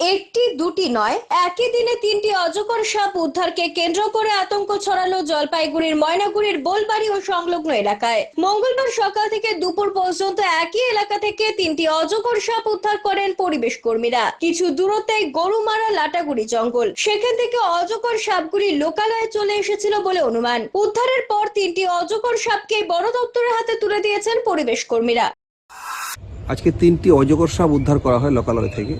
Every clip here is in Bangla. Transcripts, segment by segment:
একটি, দুটি নয়, একই দিনে তিনটি অজগর সাপ উদ্ধারকে কেন্দ্র করে আতঙ্ক ছড়ালো জলপাইগুড়ির ময়নাগুড়ির বোলবাড়ি ও সংলগ্ন এলাকায়। মঙ্গলবার সকাল থেকে দুপুর পর্যন্ত একই এলাকা থেকে তিনটি অজগর সাপ উদ্ধার করেন পরিবেশ কর্মীরা। কিছু দূরত্বে গরুমারা লাটাগুড়ি জঙ্গল। সেখান থেকে অজগর সাপগুলি লোকালয়ে চলে এসেছিল বলে অনুমান। উদ্ধারের পর তিনটি অজগর সাপকে বন দপ্তরের হাতে তুলে দিয়েছেন পরিবেশ কর্মীরা। আজকে তিনটি অজগর সাপ উদ্ধার করা হয় লোকালয় থেকে।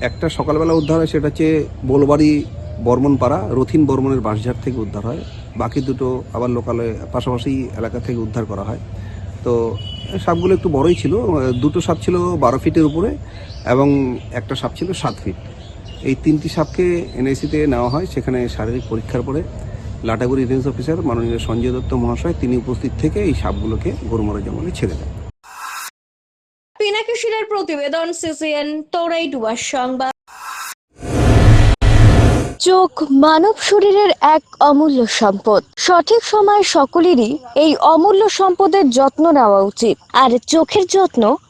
একটা সকালবেলা উদ্ধার হয়, সেটা হচ্ছে বোলবাড়ি বর্মনপাড়া, রথিন বর্মনের বাঁশঝাড় থেকে উদ্ধার হয়। বাকি দুটো আবার লোকালয়ে, পাশাপাশি এলাকা থেকে উদ্ধার করা হয়। তো, সাপগুলো একটু বড়ই ছিল দুটো সাপ ছিল বারো ফিটের উপরে এবং একটা সাপ ছিল সাত ফিট। এই তিনটি সাপকে এনআইসিতে নেওয়া হয়, সেখানে শারীরিক পরীক্ষার পরে লাটাগুড়ি রেঞ্জ অফিসার মাননীয় সঞ্জয় দত্ত মহাশয়, তিনি উপস্থিত থেকে এই সাপগুলোকে গরুমারা জঙ্গলে ছেড়ে দেন। পিনাকি শিরের প্রতিবেদন সিসিএন তোরাই ডুবার সংবাদ। চোখ মানব শরীরের এক অমূল্য সম্পদ। সঠিক সময় সকলেরই এই অমূল্য সম্পদের যত্ন নেওয়া উচিত। আর চোখের যত্ন